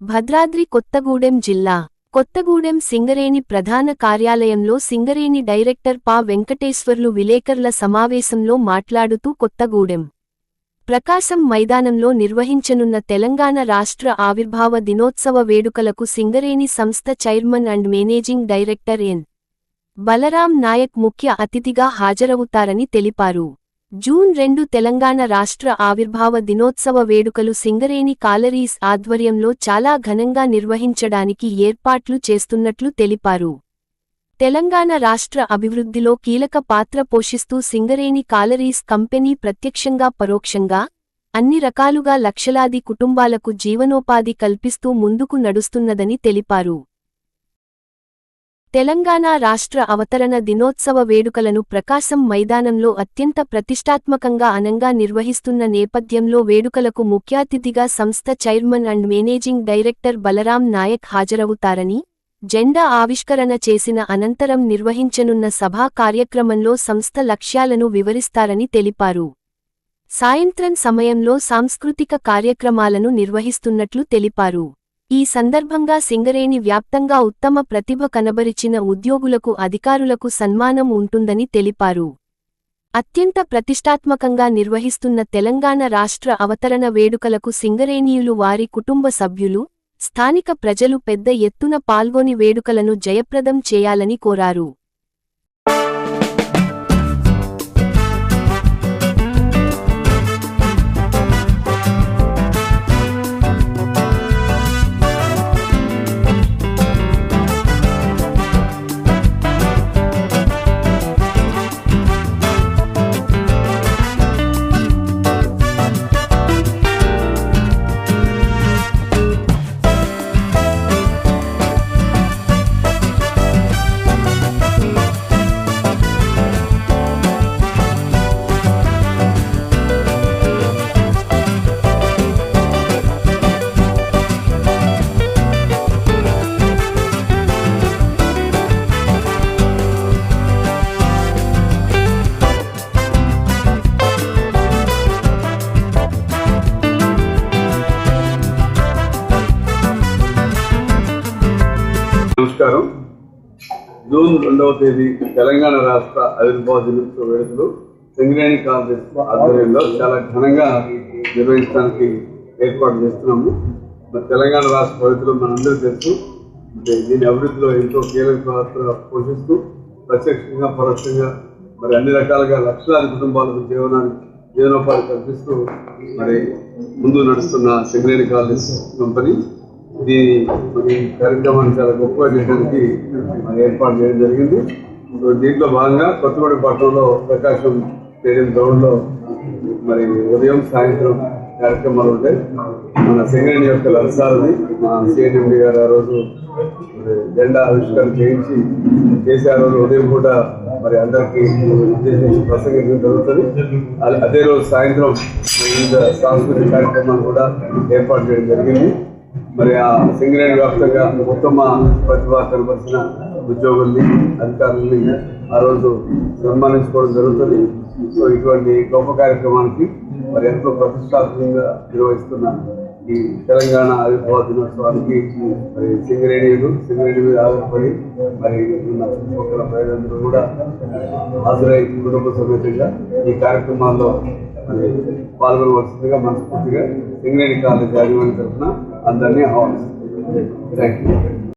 భద్రాద్రి కొత్తగూడెం జిల్లా. కొత్తగూడెం సింగరేణి ప్రధాన కార్యాలయంలో సింగరేణి డైరెక్టర్ పా. వెంకటేశ్వర్లు విలేకరుల సమావేశంలో మాట్లాడుతూ కొత్తగూడెం ప్రకాశం మైదానంలో నిర్వహించనున్న తెలంగాణ రాష్ట్ర ఆవిర్భావ దినోత్సవ వేడుకలకు సింగరేణి సంస్థ chairman and managing director N. Balaram Naik ముఖ్య అతిథిగా హాజరవుతారని తెలిపారు. జూన్ రెండు తెలంగాణ రాష్ట్ర ఆవిర్భావ దినోత్సవ వేడుకలు సింగరేణి కాలరీస్ ఆధ్వర్యంలో చాలా ఘనంగా నిర్వహించడానికి ఏర్పాట్లు చేస్తున్నట్లు తెలిపారు. తెలంగాణ రాష్ట్ర అభివృద్ధిలో కీలక పాత్ర పోషిస్తూ సింగరేణి కాలరీస్ కంపెనీ ప్రత్యక్షంగా పరోక్షంగా అన్ని రకాలుగా లక్షలాది కుటుంబాలకు జీవనోపాధి కల్పిస్తూ ముందుకు నడుస్తున్నదని తెలిపారు. తెలంగాణ రాష్ట్ర అవతరణ దినోత్సవ వేడుకలను ప్రకాశం మైదానంలో అత్యంత ప్రతిష్టాత్మకంగా అనంగా నిర్వహిస్తున్న నేపథ్యంలో వేడుకలకు ముఖ్యాతిథిగా సంస్థ chairman and managing director Balaram Naik హాజరవుతారని జెండా ఆవిష్కరణ చేసిన అనంతరం నిర్వహించనున్న సభా కార్యక్రమంలో సంస్థ లక్ష్యాలను వివరిస్తారని తెలిపారు. సాయంత్రం సమయంలో సాంస్కృతిక కార్యక్రమాలను నిర్వహిస్తున్నట్లు తెలిపారు. ఈ సందర్భంగా సింగరేణి వ్యాప్తంగా ఉత్తమ ప్రతిభ కనబరిచిన ఉద్యోగులకు అధికారులకు సన్మానం ఉంటుందని తెలిపారు. అత్యంత ప్రతిష్టాత్మకంగా నిర్వహిస్తున్న తెలంగాణ రాష్ట్ర అవతరణ వేడుకలకు సింగరేణీయులు వారి కుటుంబ సభ్యులు స్థానిక ప్రజలు పెద్ద ఎత్తున పాల్గొని వేడుకలను జయప్రదం చేయాలని కోరారు. జూన్ రెండవ తేదీ తెలంగాణ రాష్ట్ర ఆవిర్భావ దినోత్సవ వేడుకలు సింగరేణి కాంగ్రెస్ ఆధ్వర్యంలో చాలా ఘనంగా నిర్వహించడానికి ఏర్పాటు చేస్తున్నాము. మరి తెలంగాణ రాష్ట్ర ప్రజలు మనందరూ తెలుసు. దీని అభివృద్ధిలో ఎంతో కీలక పాత్ర పోషిస్తూ ప్రత్యక్షంగా పరోక్షంగా మరి అన్ని రకాలుగా లక్షలాది కుటుంబాలకు జీవనాన్ని జీవనోపాధి కల్పిస్తూ మరి ముందు నడుస్తున్న సింగరేణి కాలేజ్ కంపెనీ ఇది మరి కార్యక్రమాన్ని చాలా గొప్పగా చేయడానికి మరి ఏర్పాటు చేయడం జరిగింది. దీంట్లో భాగంగా కొత్తగూడెం పట్టణంలో ప్రకాశం స్టేడియం గ్రౌండ్లో మరి ఉదయం సాయంత్రం కార్యక్రమాలు ఉంటాయి. మన సింగరేణి యొక్క లక్ష్యాలది మా సిఎండి గారు ఆ రోజు జెండా ఆవిష్కరణ చేయించి చేసే ఆ రోజు ఉదయం కూడా మరి అందరికీ ఉద్దేశించి ప్రసంగించడం జరుగుతుంది. అదే రోజు సాయంత్రం వివిధ సాంస్కృతిక కార్యక్రమాలు కూడా ఏర్పాటు చేయడం జరిగింది. మరి ఆ సింగరేణి వ్యాప్తంగా ఉత్తమ ప్రతిభ కనపరిచిన ఉద్యోగుల్ని అధికారుల్ని ఆ రోజు సన్మానించుకోవడం జరుగుతుంది. సో ఇటువంటి గొప్ప కార్యక్రమానికి మరి ఎంతో ప్రతిష్టాత్మకంగా నిర్వహిస్తున్న ఈ తెలంగాణ ఆవిర్భావ దినోత్సవానికి మరి సింగరేణిలు సింగరేణి మీద ఆధారపడి మరి ఉన్న చుట్టుపక్కల ప్రజలందరూ కూడా హాజరై కుటుంబ సమేతంగా ఈ కార్యక్రమాల్లో మరి పాల్గొనవలసిందిగా మనస్ఫూర్తిగా సింగరేణి కాలేజ్ యాజమాన్యం తరఫున underneath the. Thank you.